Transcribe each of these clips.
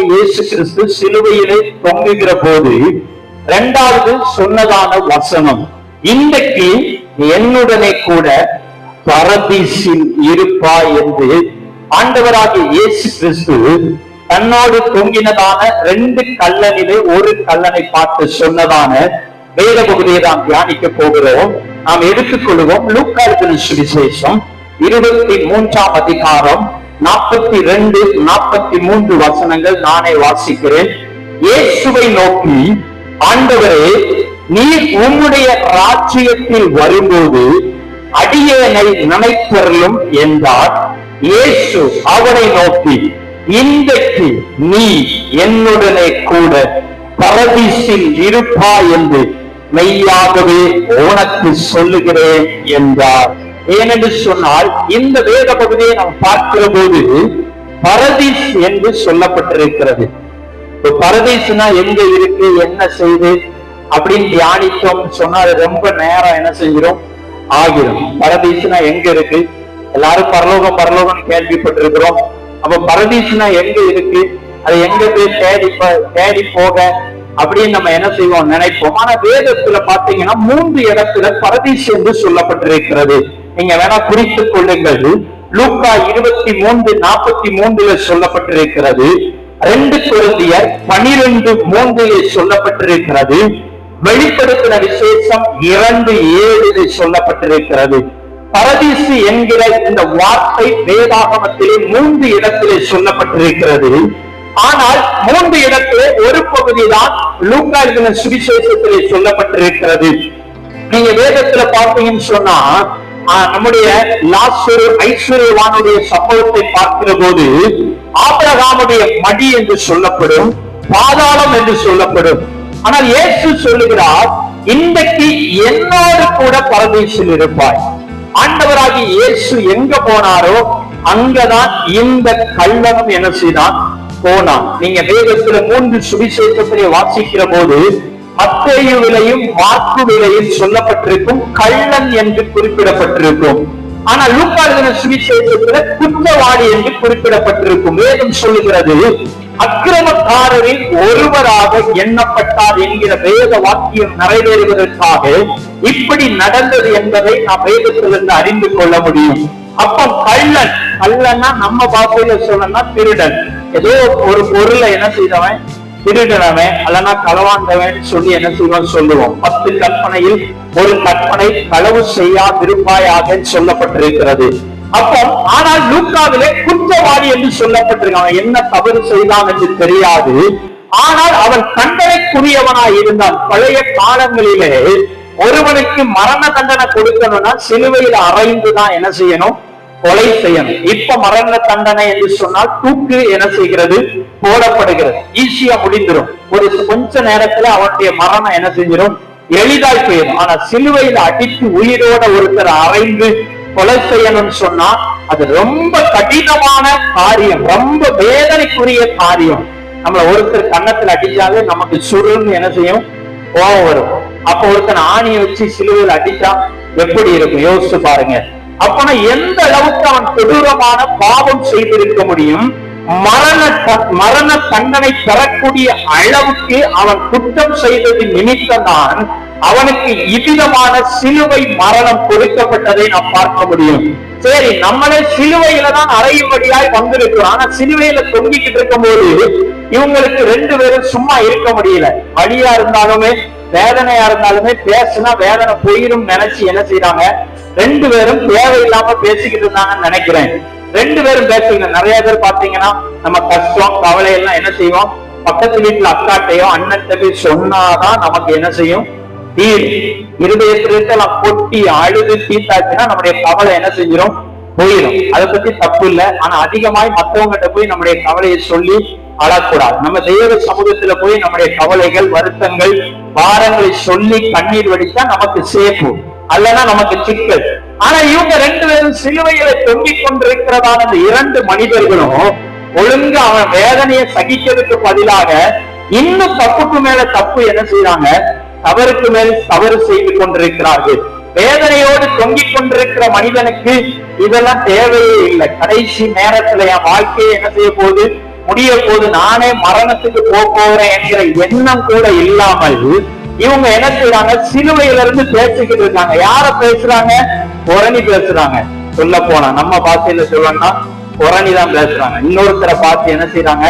ஆண்டவராகிய இயேசு கிறிஸ்து சிலுவையிலே தொங்குகிற போது இரண்டாவது சொன்னதான வசனம் இன்றைக்கு என்னுடனே கூட பரதீசில் இருப்பா என்று ஆண்டவராகிய இயேசு கிறிஸ்து தன்னோடு தொங்கினதான ரெண்டு கல்லனிலே ஒரு கல்லனை பார்த்து சொன்னதான வேத பகுதியை நாம் தியானிக்க போகிறோம். நாம் எடுத்துக்கொள்வோம் லூக்கார்கிற சுவிசேஷம் இருபத்தி மூன்றாம் அதிகாரம் நாற்பத்தி ரெண்டு நாற்பத்தி மூன்று வசனங்கள் நானே வாசிக்கிறேன். இயேசுவை நோக்கி ஆண்டவரே நீர் உம்முடைய ராஜ்யத்தில் வரும்போது அடியேனை நினைத்தருளும் என்றார். இயேசு அவனை நோக்கி இன்றைக்கு நீ என்னுடனே கூட பரதீசில் இருப்பா என்று மெய்யாகவே உனக்கு சொல்லுகிறேன் என்றார். ஏனென்று சொன்னால் இந்த வேத பகுதியை நாம் பார்க்கிற போது பரதீஸ் என்று சொல்லப்பட்டிருக்கிறது. இப்போ பரதீஸ்னா எங்க இருக்கு என்ன செய்து அப்படின்னு தியானித்தோம் சொன்னா அது ரொம்ப நேரம் என்ன செஞ்சிடும் ஆகிரும். பரதீஸ்னா எங்க இருக்கு? எல்லாரும் பரலோகம் பரலோகம் கேள்விப்பட்டிருக்கிறோம். அப்ப பரதீஸ்னா எங்க இருக்கு? அது எங்க போய் தேடி தேடி போக அப்படின்னு நம்ம என்ன செய்வோம் நினைப்போம். ஆனா வேதத்துல பாத்தீங்கன்னா மூன்று இடத்துல பரதீஸ் என்று சொல்லப்பட்டிருக்கிறது. நீங்க வேணா குறித்துக் கொள்ளுங்கள். லூக்கா இருபத்தி மூன்று நாற்பத்தி மூன்றுல சொல்லப்பட்டிருக்கிறது. ரெண்டு குழந்தையர் பனிரெண்டு மூன்றிலே சொல்லப்பட்டிருக்கிறது. வெளிப்படுத்தின விசேஷம் இரண்டு ஏழிலே சொல்லப்பட்டிருக்கிறது. பரதீசு என்கிற இந்த வார்த்தை வேதாகமத்திலே மூன்று இடத்திலே சொல்லப்பட்டிருக்கிறது. ஆனால் மூன்று இடத்திலே ஒரு பகுதி தான் லூக்கா சுவிசேஷத்திலே சொல்லப்பட்டிருக்கிறது. நீங்க வேதத்துல பார்த்தீங்கன்னு சொன்னா நம்முடைய லாஸ்டர் ஐஸ்வர்யவானுடைய சம்பவத்தை பார்க்கிற போது ஆபரகாமுடைய மடி என்று சொல்லப்படும் பாதாளம் என்று சொல்லப்படும். ஆனால் இயேசு சொல்லுகிறார் இன்றைக்கு என்னோடு கூட பரதேசில் இருப்பாய். ஆண்டவராகி இயேசு எங்க போனாரோ அங்கதான் இந்த கள்ளனும் என்ன செய்தான்? போனான். நீங்க வேதத்துல மூன்று சுவிசேஷத்திலே வாசிக்கிற போது மத்தேயு விலையும் மாற்கு விலையும் சொல்லப்பட்டிருக்கும் கள்ளன் என்று குறிப்பிடப்பட்டிருக்கும். ஆனா லூக்காளுதின சுவிசேஷத்துல குற்றவாளி என்று குறிப்பிடப்பட்டிருக்கும். வேதம் சொல்லுகிறது அக்கிரமக்காரரில் ஒருவராக எண்ணப்பட்டார் என்கிற வேத வாக்கியம் நிறைவேறுவதற்காக இப்படி நடந்தது என்பதை நாம் வேதத்திலிருந்து அறிந்து கொள்ள முடியும். அப்ப கள்ளன் கள்ளன்னா நம்ம பாசையில சொல்லணும்னா திருடன். ஏதோ ஒரு பொருளை என்ன செய்தவன்? திருடனவன் அல்லனா களவாண்டவன் சொல்லி என்ன செய்வோம் சொல்லுவோம். பத்து கற்பனையில் ஒரு கற்பனை களவு செய்யா விரும்பாயாக சொல்லப்பட்டிருக்கிறது. அப்போ ஆனால் லூக்காவிலே குற்றவாளி என்று சொல்லப்பட்டிருக்கான் என்ன தவறு செய்தான் என்று தெரியாது. ஆனால் அவன் தண்டனைக்குரியவனாய் இருந்தான். பழைய காலங்களிலே ஒருவனுக்கு மரண தண்டனை கொடுக்கணும்னா சிலுவையில் அறைந்துதான் என்ன செய்யணும்? கொலை செய்யணும் இப்ப மரண தண்டனை என்று சொன்னால் தூக்கு என்ன செய்கிறது போடப்படுகிறது. ஈஸியா முடிந்துடும் ஒரு கொஞ்ச நேரத்துல அவனுடைய மரணம் என்ன செஞ்சிடும் எளிதாய் போயிடும் ஆனா சிலுவையில அடித்து உயிரோட ஒருத்தர் அரைந்து கொலை செய்யணும்னு சொன்னா அது ரொம்ப கடினமான காரியம். ரொம்ப வேதனைக்குரிய காரியம். நம்மள ஒருத்தர் கன்னத்துல அடிச்சாலே நமக்கு சுருன்னு என்ன செய்யும்? கோபம் வரும். அப்ப ஒருத்தன் ஆணியை வச்சு சிலுவையில் அடிச்சா எப்படி இருக்கும்? யோசிச்சு பாருங்க. அப்பனா எந்த அளவுக்கு அவன் கொடூரமான பாவம் செய்திருக்க முடியும்? மரண மரண தண்டனை பெறக்கூடிய அளவுக்கு அவன் குற்றம் செய்தது நிமித்தம்தான் அவனுக்கு இவ்விதமான சிலுவை மரணம் கொடுக்கப்பட்டதை நாம் பார்க்க முடியும். சரி நம்மளே சிலுவையில தான் அறையும்படியாய் வந்திருக்கிறோம். ஆனா சிலுவையில தொங்கிக்கிட்டு இருக்கும்போது இவங்களுக்கு ரெண்டு பேரும் சும்மா இருக்க முடியல. வழியா இருந்தாலுமே வேதனையா இருந்தாலுமே பேசுனா வேதனை போயிரும் நினைச்சு என்ன செய்யறாங்க ரெண்டு பேரும் தேவையில்லாம பேசிக்கிட்டு இருந்தாங்கன்னு நினைக்கிறேன். ரெண்டு பேரும் பேசுங்க நிறைய பேர் பாத்தீங்கன்னா நம்ம கஷ்டம் கவலை எல்லாம் என்ன செய்வோம்? பக்கத்து வீட்டுல அக்காட்டையோ அண்ணன் சொன்னாதான் நமக்கு என்ன செய்யும்? தீரும் இருதயத்திலிருந்தெல்லாம் கொட்டி அழுது தீர்த்தாச்சுன்னா நம்முடைய கவலை என்ன செஞ்சிடும் போயிடும் அதை பத்தி தப்பு இல்லை. ஆனா அதிகமாய் மத்தவங்கிட்ட போய் நம்முடைய கவலையை சொல்லி அழக்கூடாது. நம்ம தெய்வ சமூகத்துல போய் நம்முடைய கவலைகள் வருத்தங்கள் பாரங்களை சொல்லி கண்ணீர் வடித்தா நமக்கு சேஃபு அல்லனா நமக்கு சிக்கல். ஆனா இவங்க ரெண்டு பேரும் சிலுவையில தொங்கிக் கொண்டிருக்கிறதான அந்த இரண்டு மனிதர்களும் ஒழுங்கு அவன் வேதனையை சகிக்கிறதுக்கு பதிலாக இன்னும் தப்புக்கு மேல தப்பு என்ன செய்யறாங்க தவறுக்கு மேல் தவறு செய்து கொண்டிருக்கிறார்கள். வேதனையோடு தொங்கிக் கொண்டிருக்கிற மனிதனுக்கு இதெல்லாம் தேவையே இல்லை. கடைசி நேரத்துல என் வாழ்க்கையை என்ன செய்ய போகுது? முடிய போது நானே மரணத்துக்கு போக போறேன் என்கிற எண்ணம் கூட இல்லாமல் இவங்க என்ன செய்யறாங்க சிலுவையில இருந்து பேசிக்கிட்டு இருக்காங்க. யார பேசுறாங்க? புரணி பேசுறாங்க. சொல்ல போனா நம்ம பாஷையில சொல்லணும்னா புரணி தான் பேசுறாங்க. இன்னொருத்தரை பார்த்து என்ன செய்யறாங்க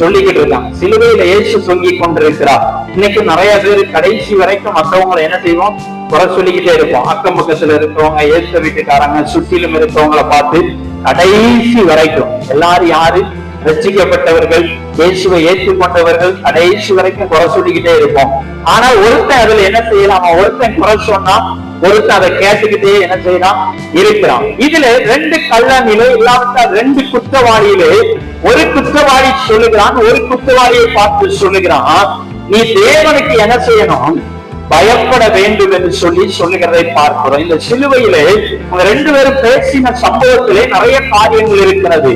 சொல்லிக்கிட்டு இருக்காங்க. சிலுவையில ஏசு தொங்கி கொண்டிருக்கிறார். இன்னைக்கு நிறைய பேர் கடைசி வரைக்கும் மற்றவங்களை என்ன செய்வோம்? குறை சொல்லிக்கிட்டே இருப்போம். அக்கம் பக்கத்துல இருக்கிறவங்க ஏசு வீட்டுக்காரங்க சுற்றிலும் இருக்கிறவங்களை பார்த்து கடைசி வரைக்கும் எல்லாரும் யாரு? ரசிக்கப்பட்டவர்கள் இயேசுவை ஏற்றுக்கொண்டவர்கள் கடைசி வரைக்கும் குறை சொல்லிக்கிட்டே இருப்போம். ஆனா ஒருத்தன் அதுல என்ன செய்யலாம்? ஒருத்தன் குறை சொன்னா ஒருத்தன் அதை கேட்டுக்கிட்டே என்ன செய்யலாம்? இருக்கிறான். இதுல ரெண்டு கள்ளனிலே இல்லாவிட்டால் ரெண்டு குற்றவாளியிலே ஒரு குற்றவாளி சொல்லுகிறான் ஒரு குற்றவாளியை பார்த்து சொல்லுகிறான். நீ தேவனுக்கு என்ன செய்யணும்? பயப்பட வேண்டும் என்று சொல்லி சொல்லுகிறதை பார்க்கிறோம். இந்த சிலுவையிலே ரெண்டு பேரும் பேசின சம்பவத்திலே நிறைய காரியங்கள் இருக்கிறது.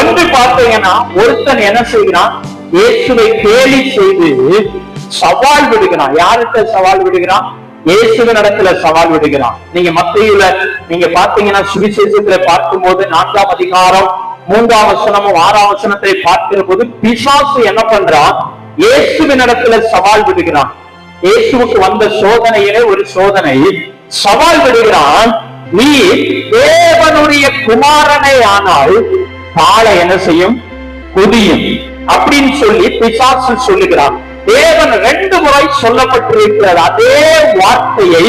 ஒன்று பார்த்தீங்கன்னா ஒருத்தன் என்ன செய்கிறான்? இயேசுவை கேலி செய்து சவால் விடுகிறான். யார்கிட்ட சவால் விடுகிறான்? இயேசுவின் இடத்துல சவால் விடுகிறான். நீங்க மத்தியில நீங்க பாத்தீங்கன்னா சுவிசேஷத்துல பார்க்கும்போது நான்காம் அதிகாரம் மூன்றாம் வசனமும் ஆறாம் வசனத்தை பார்க்கிற போது பிசாசு என்ன பண்றான்? இயேசுவின் இடத்துல சவால் விடுகிறான். இயேசுவுக்கு வந்த சோதனையிலே ஒரு சோதனை. சவால் விடுகிறான் நீ தேவனுடைய குமாரனை ஆனால் காலை என்ன செய்யும்? குதியும். அப்படின்னு சொல்லி பிசாசு சொல்லுகிறான். தேவன் ரெண்டு முறை சொல்லப்பட்டிருக்கிறது? அதே வார்த்தையை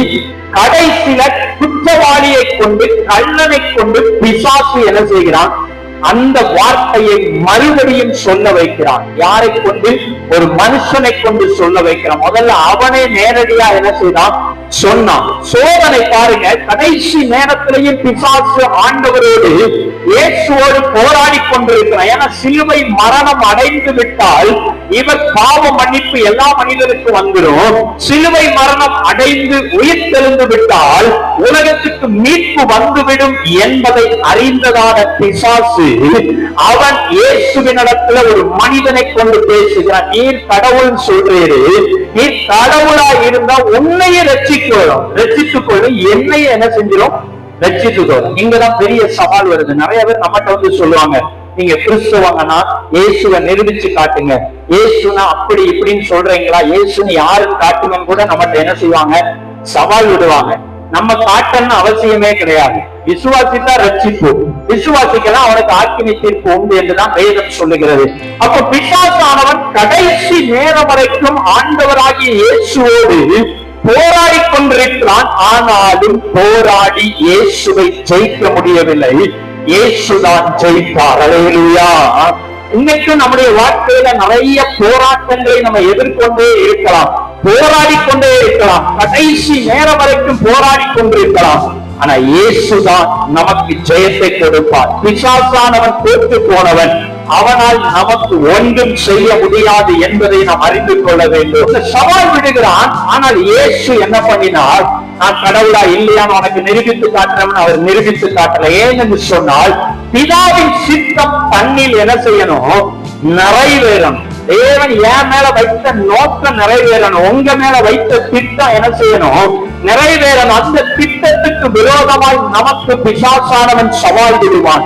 கடைசியில குற்றவாளியை கொண்டு கல்லனை கொண்டு பிசாசு என்ன செய்கிறான்? அந்த வார்த்தையை மறுபடியும் சொல்ல வைக்கிறான். யாரை கொண்டு? ஒரு மனுஷனை கொண்டு சொல்ல வைக்கிறான். முதல்ல அவனே நேரடியா என்ன செய்தான்? சொன்னான். சோதனை பாருங்க கடைசி நேரத்திலையும் பிசாசு ஆண்டவரோடு இயேசுவோடு போராடி கொண்டிருக்கிறான். ஏன்னா சிலுவை மரணம் அடைந்து விட்டால் இவர் பாவ மன்னிப்பு எல்லா மனிதருக்கும் வந்துடும் சிலுவை மரணம் அடைந்து உயிர் தெளிந்து விட்டால் உலகத்துக்கு மீட்பு வந்துவிடும் என்பதை அறிந்ததான பிசாசு அவன் இயேசுவினிடத்துல ஒரு மனிதனை கொண்டு பேசுகிறான். நீர் கடவுள் சொல்றீரு. நீர் கடவுளா இருந்தா உன்னையே ரட்சிக்கணும் ரட்சித்துக் கொள்ளும் என்னையே என்ன செஞ்சிடும் ரட்சித்துக்கணும் இங்கதான் பெரிய சவால் வருது. நிறைய பேர் நம்மகிட்ட வந்து சொல்லுவாங்க. நீங்க கிறிஸ்துவங்கன்னா இயேசுவை நிரூபிச்சு காட்டுங்க. இயேசுனா அப்படி இப்படின்னு சொல்றீங்களா? இயேசுன்னு யாருன்னு காட்டுங்கன்னு கூட நம்மகிட்ட என்ன செய்வாங்க சவால் விடுவாங்க. நம்ம காட்டணும்னு அவசியமே கிடையாது. விசுவாசித்தா ரட்சிப்பு விசுவாசிக்கலாம் அவனுக்கு ஆக்கினி தீர்ப்பு உண்டு என்றுதான் வேதம் சொல்லுகிறது. அப்ப பிசாசானவன் கடைசி நேரம் வரைக்கும் ஆண்டவராகிய இயேசுவோடு போராடி கொண்டிருக்கிறான். ஆனாலும் போராடி இயேசுவை ஜெயிக்க முடியவில்லை. இயேசுதான் ஜெயிப்பார். அலையிலுயா இன்னைக்கும் நம்முடைய வாழ்க்கையில நிறைய போராட்டங்களை நம்ம எதிர்கொண்டே இருக்கலாம். போராடி கொண்டே இருக்கலாம். கடைசி நேரம் வரைக்கும் போராடி கொண்டிருக்கலாம். ஆனா இயேசுதான் நமக்கு ஜெயத்தை கொடுப்பார். பிசாசானவன் தோற்று போனவன். அவனால் நமக்கு ஒன்றும் செய்ய முடியாது என்பதை நாம் அறிந்து கொள்ள வேண்டும். சவால் விடுகிறான். ஆனால் இயேசு என்ன பண்ணினார்? நான் கடவுளா இல்லையான்னு உனக்கு நிரூபித்து காட்டுறவன் அவர் நிரூபித்து காட்டல. ஏன் என்று சொன்னால் பிதாவின் சித்தம் தண்ணில் என்ன செய்யணும்? நிறைவேறணும். தேவன் என் மேல வைத்த நோக்கம் நிறைவேறணும். உங்க மேல வைத்த திட்டம் என்ன செய்யணும்? நிறைவேறன் அந்த திட்டத்துக்கு விரோதமாய் நமக்கு பிசாசானவன் சவால் விடுவான்.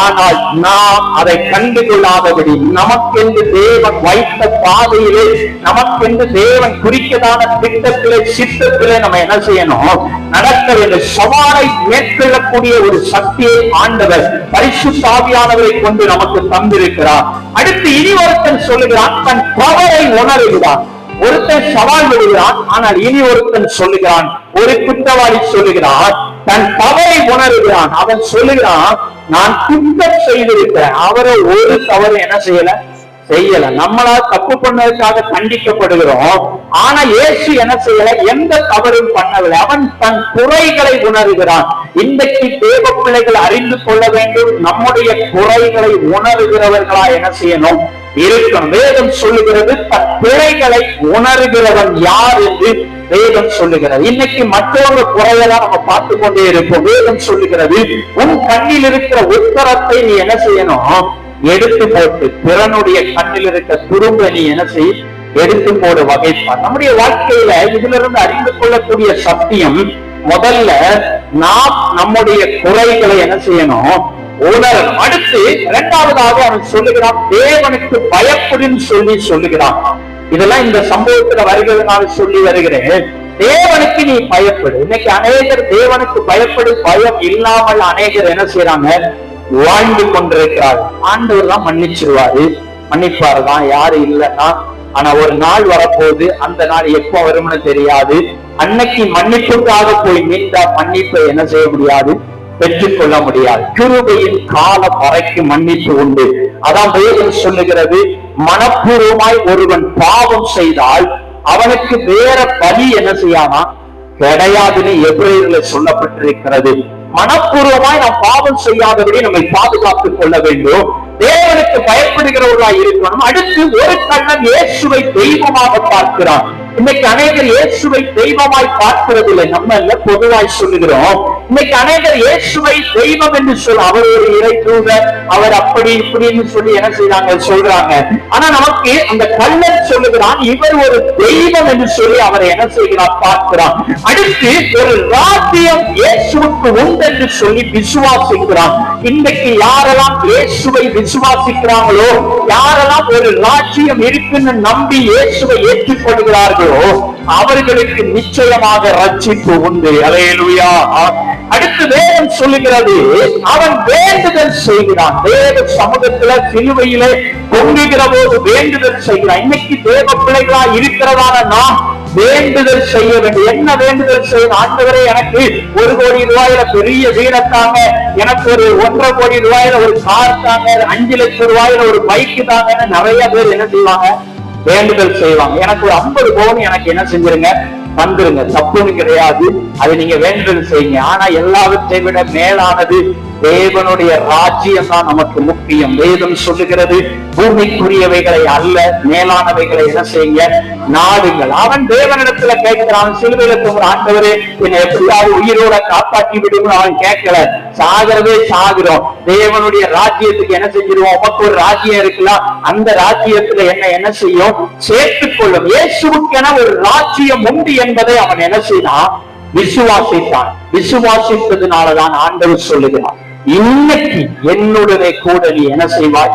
ஆனால் நாம் அதை கண்டுகொள்ளாதபடி நமக்கென்று தேவன் வைத்த பாதையிலே நமக்கென்று தேவன் குறிக்கதான திட்டத்திலே சித்தத்திலே நம்ம என்ன செய்யணும்? நடக்க வேண்டும் சவாலை மேற்கொள்ளக்கூடிய ஒரு சக்தியை ஆண்டவர் பரிசுத்தாவியானவரை கொண்டு நமக்கு தந்திருக்கிறார். அடுத்து இனி ஒருத்தன் சொல்லுகிறான் தன் பவரை உணர்கிறான் ஒருத்தன் சவால் விடுகிறான் ஆனால் இனி ஒருத்தன் சொல்லுகிறான் ஒரு குற்றவாளி சொல்லுகிறான் தன் தவறை உணர்கிறான் அவன் சொல்லுகிறான் நான் குற்றம் செய்திருக்கிறேன். அவரை ஒரு தவறு என்ன செய்யல? செய்யல. நம்மளா தப்பு பண்ணதுக்காக தண்டிக்கப்படுகிறோம். ஆனா இயேசு என்ன செய்யல? எந்த தவறும் பண்ணவில்லை. அவன் தன் குறைகளை உணர்கிறான். இன்றைக்கு தேவ பிள்ளைகள் அறிந்து கொள்ள வேண்டும். நம்முடைய குறைகளை உணர்கிறவர்களா என்ன செய்யணும்? இருக்கும். வேதம் சொல்லுகிறது தன் பிழைகளை உணர்கிறவன் யார் என்று வேதம் சொல்லுகிறது. இன்னைக்கு மற்றொரு குறையெல்லாம் நம்ம பார்த்து கொண்டே இருப்போம். வேதம் சொல்லுகிறது உன் கண்ணில் இருக்கிற உத்தரத்தை நீ என்ன செய்யணும்? எடுத்து போட்டு பிறனுடைய கண்ணில் இருக்க துரும்ப நீ என்ன செய்? எடுத்து போடு வகைப்பார் நம்முடைய வாழ்க்கையில இதுல இருந்து அறிந்து கொள்ளக்கூடிய சத்தியம் முதல்ல நாம் நம்முடைய குறைகளை என்ன செய்யணும்? உணரணும் அடுத்து இரண்டாவதாக அவன் சொல்லுகிறான் தேவனுக்கு பயப்படுன்னு சொல்லி சொல்லுகிறான். இதெல்லாம் இந்த சம்பவத்துல வருகிறதுனால சொல்லி வருகிறேன். தேவனுக்கு நீ பயப்படு. இன்னைக்கு அநேகர் தேவனுக்கு பயப்படு பயம் இல்லாமல் அநேகர் என்ன செய்யறாங்க வாழ்ந்து கொண்டிருக்கிறார். ஆண்டவர் தான் மன்னிச்சிருவாரு. மன்னிப்பார். தான் யாரு இல்லைன்னா ஆனா ஒரு நாள் வரப்போகுது. அந்த நாள் எப்போ வரும்னு தெரியாது. அன்னைக்கு மன்னிப்புக்காக போய் மீண்டா மன்னிப்பை என்ன செய்ய முடியாது? பெற்றுக்கொள்ள முடியாது கிருபையின் காலம் வரைக்கும் மன்னிப்பு உண்டு. அதான் வேதம் சொல்லுகிறது மனப்பூர்வமாய் ஒருவன் பாவம் செய்தால் அவனுக்கு வேற பலி என்ன செய்யாமா கிடையாதுன்னு எவ்வளவு சொல்லப்பட்டிருக்கிறது. மனப்பூர்வமாய் நாம் பாவம் செய்யாதபடி நம்மை பாதுகாத்துக் கொள்ள வேண்டும். தேவனுக்கு பயப்படுகிறவர்களாய் இருக்கணும். அடுத்து ஒரு கண்ணன் இயேசுவை தெய்வமாக பார்க்கிறான். இன்னைக்கு அநேகர் இயேசுவை தெய்வமாய் பார்க்கிறதில்லை. நம்ம இல்ல பொதுவாய் சொல்லுகிறோம். இன்னைக்கு அநேகர் இயேசுவை தெய்வம் என்று சொல்ல அவர் ஒரு இறை தூதர் அவர் அப்படி இப்படின்னு சொல்லி என்ன செய்யறாங்க சொல்றாங்க. ஆனா நமக்கு அந்த கண்ணன் சொல்லுகிறான் இவர் ஒரு தெய்வம் என்று சொல்லி அவரை என்ன செய்கிறார் பார்க்கிறான். அடுத்து ஒரு ராஜ்யம் இயேசுக்கு உண்டு என்று சொல்லி விசுவாசிக்கிறான். இன்னைக்கு யாரெல்லாம் இயேசுவை விசுவாசிக்கிறாங்களோ யாரெல்லாம் ஒரு ராஜ்யம் இருக்குன்னு நம்பி இயேசுவை ஏற்றுக்கொள்கிறார்களோ அவர்களுக்கு நிச்சயமாக ரட்சிப்பு உண்டு. அலையலுயா அடுத்து வேதம் சொல்லுகிறது அவன் வேண்டுதல் செய்கிறான். தேவ சமூகத்துல சிலுவையிலே பொங்குகிற போது வேண்டுதல் செய்கிறான். இன்னைக்கு தேவ பிள்ளைகளா இருக்கிறதான நாம் வேண்டுதல் செய்ய வேண்டும். என்ன வேண்டுதல் செய்யணும் ஆண்டவரே எனக்கு ஒரு கோடி ரூபாயில பெரிய வீடத்தாங்க எனக்கு ஒரு ஒன்றரை கோடி ரூபாயில ஒரு கார் தாங்க. அஞ்சு லட்சம் ரூபாயில ஒரு பைக் தாங்கன்னு நிறைய பேர் என்ன செய்வாங்க? வேண்டுதல் செய்வாங்க. எனக்கு ஒரு ஐம்பது பவுன் எனக்கு என்ன செஞ்சிருங்க? தந்துருங்க. தப்புன்னு கிடையாது. அது நீங்க வேண்டுதல் செய்யுங்க. ஆனா எல்லாவற்றை விட மேலானது தேவனுடைய ராஜ்யம் தான் நமக்கு முக்கியம். வேதம் சொல்லுகிறது பூமிக்குரியவைகளை அல்ல மேலானவைகளை என்ன செய்யுங்க? நாடுங்கள். அவன் தேவனிடத்துல கேட்கிறான் சிலுவையில தூங்குற ஆண்டவரே என்னை எப்படியாவது உயிரோட காப்பாற்றி விடுங்க அவன் கேட்கல. சாகிறதே சாகிறோம். தேவனுடைய ராஜ்யத்துக்கு என்ன செஞ்சிருவோம்? உமக்கு ஒரு ராஜ்யம் இருக்கலாம் அந்த ராஜ்யத்துல என்ன என்ன செய்யும்? சேர்த்துக் கொள்ளும். இயேசுக்கென ஒரு ராஜ்யம் உண்டு என்பதை அவன் என்ன செய்தான்? விசுவாசித்தான். விசுவாசித்ததுனாலதான் ஆண்டவர் சொல்லுகிறான் இன்னைக்கு என்னுடனே கூட நீ என்ன செய்வாய்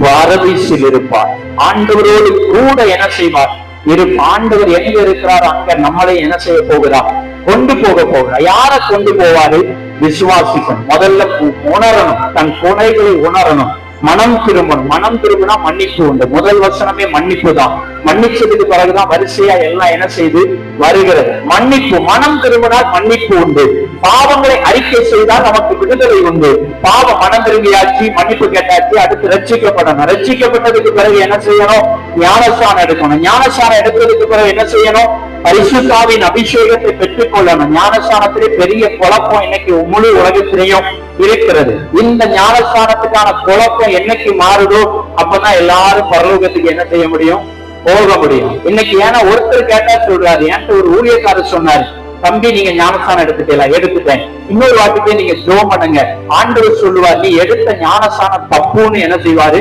பரதீசில் இருப்பார். ஆண்டவரோடு கூட என்ன செய்வார்? இரு ஆண்டவர் எங்க இருக்கிறார்? அங்க நம்மளை என்ன செய்ய போகிறார்? கொண்டு போக போகிறார். யாரை கொண்டு போவாரு? விசுவாசிக்கணும் முதல்ல உணரணும். தன் குறைகளை உணரணும். மனம் திரும்பணும். மனம் திரும்பினா மன்னிப்பு உண்டு. முதல் வசனமே மன்னிப்பு தான். மன்னிச்சதுக்கு பிறகுதான் வரிசையா எல்லாம் என்ன செய்து வருகிறது. மன்னிப்பு. மனம் திரும்பினால் மன்னிப்பு உண்டு. பாவங்களை அறிக்கை செய்தால் நமக்கு விடுதலை உண்டு. பாவம் மனம் திரும்பியாச்சு மன்னிப்பு கேட்டாச்சு அடுத்து ரட்சிக்கப்படணும். ரட்சிக்கப்பட்டதுக்கு பிறகு என்ன செய்யணும்? ஞானசாரம் எடுக்கணும். ஞானசானம் எடுக்கிறதுக்கு பிறகு என்ன செய்யணும்? பரிசுத்தாவின் அபிஷேகத்தை பெற்றுக் கொள்ளணும் ஞானஸ்தானத்திலே பெரிய குழப்பம் இன்னைக்கு முழு உலகத்திலையும் இருக்கிறது. இந்த ஞானஸ்தானத்துக்கான குழப்பம் என்னைக்கு மாறுதோ அப்பதான் எல்லாரும் பரலோகத்துக்கு என்ன செய்ய முடியும்? போக முடியும். இன்னைக்கு ஏன்னா ஒருத்தர் கேட்டா சொல்றாரு. என்கிட்ட ஒரு ஊழியக்காரர் சொன்னாரு தம்பி நீங்க ஞானஸ்தானம் எடுத்துட்டீங்களா? எடுத்துட்டேன். இன்னொரு வாட்டிக்கே நீங்க ஜோம் பண்ணுங்க. ஆண்டவர் சொல்லுவார் நீ எடுத்த ஞானஸ்தானம் தப்புன்னு என்ன செய்வாரு?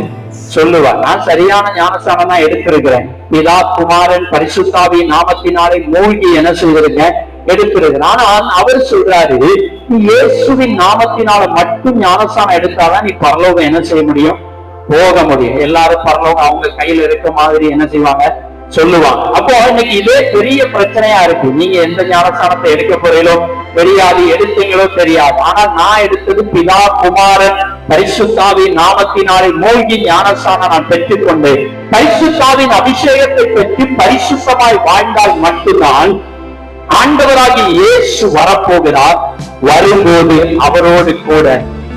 சொல்லுவார். நான் சரியான ஞானஸ்தானம் தான் எடுத்திருக்கிறேன். பிதா குமாரன் பரிசுத்தாவி நாமத்தினாலே மூழ்கி என்ன சொல்றீங்க எடுத்திருக்கிறேன் ஆனால் அவர் சொல்றாரு நீ இயேசுவின் நாமத்தினால மட்டும் ஞானஸ்தானம் எடுத்தாதான் நீ பரலோகம் என்ன செய்ய முடியும்? போக முடியும். எல்லாரும் பரலோகம் அவங்க கையில இருக்க மாதிரி என்ன செய்வாங்க? சொல்லுவான். அப்போ இன்னைக்கு இதே பெரிய பிரச்சனையா இருக்கு. நீங்க எந்த ஞானஸ்தானத்தை எடுக்க போறீங்களோ தெரியாது எடுத்தீங்களோ தெரியாது. ஆனா நான் எடுத்தது பிதா குமாரன் பரிசுத்தாவின் நாமத்தினாலே மூழ்கி ஞானஸ்தானம் நான் பெற்றுக்கொண்டேன். பரிசுத்தாவின் அபிஷேகத்தை பெற்று பரிசுத்தமாய் வாழ்ந்தால் மட்டும்தான் ஆண்டவராகி இயேசு வரப்போகிறார். வரும்போது அவரோடு கூட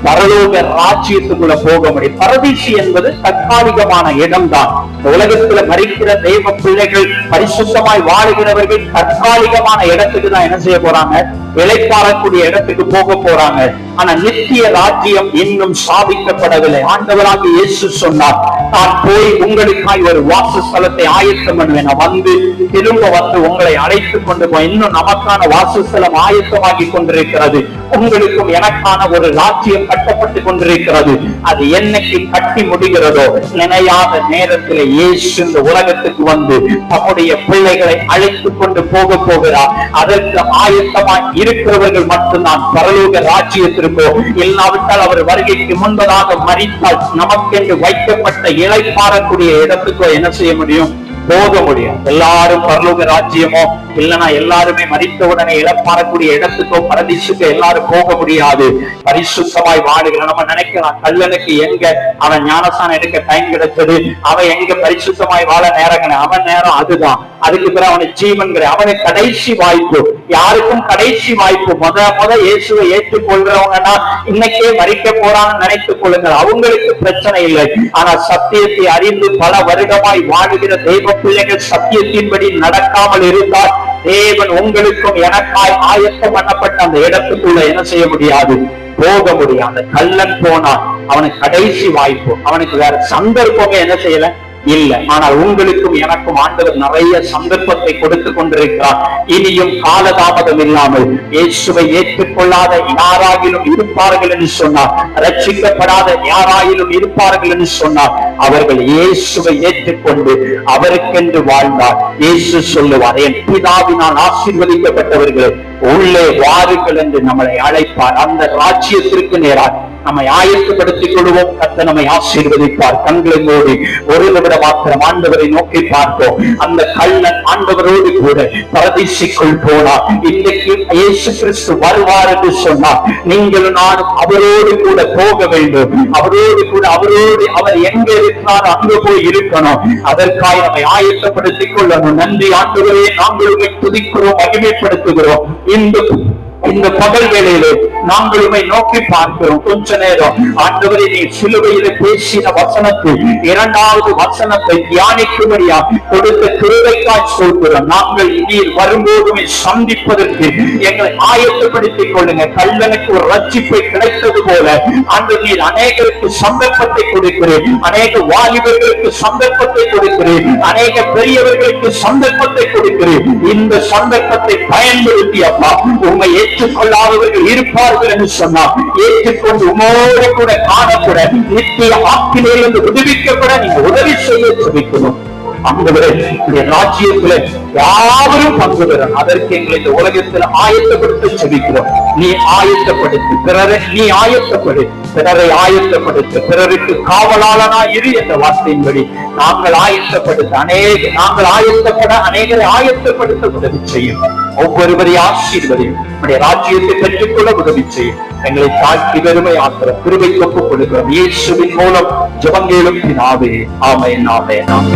பரலோக ராஜ்யத்துக்குள்ள போக முடியும். பரதீசி என்பது தற்காலிகமான இடம்தான். இந்த உலகத்துல மறிக்கிற தெய்வ பிள்ளைகள் பரிசுத்தமாய் வாழுகிறவர்கள் தற்காலிகமான இடத்துக்கு தான் என்ன செய்ய போறாங்க? இளைப்பாறக்கூடிய இடத்துக்கு போக போறாங்க. ஆனா நித்திய ராஜ்யம் இன்னும் சாதிக்கப்படவில்லை. ஆண்டவராக இயேசு சொன்னார் நான் போய் உங்களுக்காய் ஒரு வாசஸ்தலத்தை ஆயத்தம் பண்ணுவேன். நான் வந்து திரும்ப வந்து உங்களை அழைத்துக் கொண்டு போய் இன்னும் நமக்கான வாசஸ்தலம் ஆயத்தமாகி கொண்டிருக்கிறது. உங்களுக்கும் எனக்கான ஒரு ராஜ்யம் கட்டப்பட்டு கொண்டிருக்கிறது. அது என்னைக்கு கட்டி முடிகிறதோ நினையாத நேரத்தில் இயேசு இந்த உலகத்துக்கு வந்து தம்முடைய பிள்ளைகளை அழைத்து கொண்டு போக போகிறார். அதற்கு ஆயத்தமாய் இருக்கிறவர்கள் மட்டும்தான் பரலோக ராஜ்யத்திற்கோ இல்லாவிட்டால் அவர் வருகைக்கு முன்பதாக மறித்தால் நமக்கென்று வைக்கப்பட்ட இளைப்பாறக்கூடிய இடத்துக்கோ என்ன செய்ய முடியும்? போக முடியும். எல்லாரும் பரலோக ராஜ்யமோ இல்லைன்னா எல்லாருமே மறித்த உடனே இழப்பாறக்கூடிய இடத்துக்கோ பரதீசுக்கோ எல்லாரும் போக முடியாது. பரிசுத்தமாய் வாழுகிற நம்ம நினைக்கலாம் கல்லனுக்கு எங்க அவன் ஞானசானம் எடுக்க டைம் கிடைச்சது அவன் எங்க பரிசுத்தமாய் வாழ நேரங்க அவன் நேரம் அதுதான். அதுக்கு பிறகு அவனுக்கு ஜீவன்கிற அவனுக்கு கடைசி வாய்ப்பு. யாருக்கும் கடைசி வாய்ப்பு முத முத இயேசுவை ஏற்றுக்கொள்கிறவங்கன்னா இன்னைக்கே மறிக்க போறான்னு நினைத்துக் கொள்ளுங்கள். அவங்களுக்கு பிரச்சனை இல்லை. ஆனா சத்தியத்தை அறிந்து பல வருடமாய் வாழுகிற தெய்வ பிள்ளைகள் சத்தியத்தின்படி நடக்காமல் இருந்தால் தேவன் உங்களுக்கும் எனக்காய் ஆயத்தம் பண்ணப்பட்ட அந்த இடத்துக்குள்ள என்ன செய்ய முடியாது? போக முடியாது. அந்த கள்ளன் போனான். அவனுக்கு கடைசி வாய்ப்பு. அவனுக்கு வேற சந்தர்ப்பமே என்ன செய்யல? இல்ல. ஆனால் உங்களுக்கும் எனக்கும் ஆண்டவர் நிறைய சந்தர்ப்பத்தை கொடுத்து கொண்டிருக்கிறார். இனியும் காலதாமதம் இல்லாமல் இயேசுவை ஏற்றுக்கொள்ளாத யாராகிலும் இருப்பார்கள் என்று சொன்னார். ரட்சிக்கப்படாத யாராயிலும் இருப்பார்கள் என்று சொன்னார். அவர்கள் இயேசுவை ஏற்றுக்கொண்டு அவருக்கென்று வாழ்ந்தார் இயேசு சொல்லுவார் என் பிதாவினால் ஆசீர்வதிக்கப்பட்டவர்களே உள்ளே வாருங்கள் என்று நம்மளை அழைப்பார். அந்த ராஜ்யத்திற்கு நேராக நம்மை ஆயத்தப்படுத்திக் கொள்வோம். கத்த நம்மை ஆசீர்வதிப்பார். கண்களை மூடி ஒரு நிமிட மாத்திரம் ஆண்டவரை நோக்கி பார்ப்போம் அந்த கள்ளன் ஆண்டவரோடு கூட பரதேசிக்குள் போனார். இன்னைக்கு இயேசு கிறிஸ்து வருவார் என்று சொன்னார். நீங்களும் நானும் அவரோடு கூட போக வேண்டும். அவரோடு கூட அவரோடு அவர் எங்க இருக்கிறார் அங்கு போய் இருக்கணும். அதற்காக நம்மை ஆயத்தப்படுத்திக் கொள்ளணும். நன்றி ஆண்டவரே நாங்கள் துதிக்கிறோம் மகிமைப்படுத்துகிறோம். இந்த இந்த பகல் வேளையிலே நாங்கள் உண்மை நோக்கி பார்க்கிறோம். கொஞ்ச நேரம். ஆண்டவரை நீ சிலுவையில பேசின வசனத்தை இரண்டாவது வசனத்தை தியானிக்கும்படியா கொடுத்த திருவைக்காய் சொல்கிறோம் நாங்கள் நீர் வரும்போதுமே சந்திப்பதற்கு எங்களை ஆயத்தப்படுத்திக் கொள்ளுங்க. கல்லனுக்கு ஒரு ரட்சிப்பை கிடைத்தது போல அந்த நீர் அநேகருக்கு சந்தர்ப்பத்தை கொடுக்கிறேன். அநேக வாலிபர்களுக்கு சந்தர்ப்பத்தை கொடுக்கிறேன். அநேக பெரியவர்களுக்கு சந்தர்ப்பத்தை கொடுக்கிறேன். இந்த சந்தர்ப்பத்தை பயன்படுத்தி அப்பா உண்மை ஏற்றுக்கொள்ளாதவர்கள் இருப்பார்கள் என்று சொன்னார் ஏற்றுக்கொண்டு உமோடு கூட காணக்கூட நித்திய ஆக்கிலிருந்து விடுவிக்கப்பட நீங்க உதவி செய்ய சொல்லிக்கணும் ஆண்டவரே ராஜ்யத்துல யாவரும் பங்கு பெறும் அதற்கு எங்களை இந்த உலகத்தில் ஆயத்தப்படுத்த செபிக்கிறோம் நீ ஆயத்தப்படுத்து பிறரை நீ ஆயத்தப்படு. பிறரை ஆயத்தப்படுத்து பிறருக்கு காவலாளனா இரு என்ற வார்த்தையின்படி நாங்கள் ஆயத்தப்படுத்த அநேக நாங்கள் ஆயத்தப்பட அநேகரை ஆயத்தப்படுத்த உதவி செய்யும். ஒவ்வொருவரை ஆசீர்வதையும் நம்முடைய ராஜ்யத்தை பெற்றுக்கொள்ள உதவி செய்யும் எங்களை காட்டி பெருமை ஆக்கிற திருவை ஒப்புக் கொடுக்கிறோம் இயேசுவின் மூலம் ஜபங்கேலும் பினாவே ஆமென் நாமே நாமே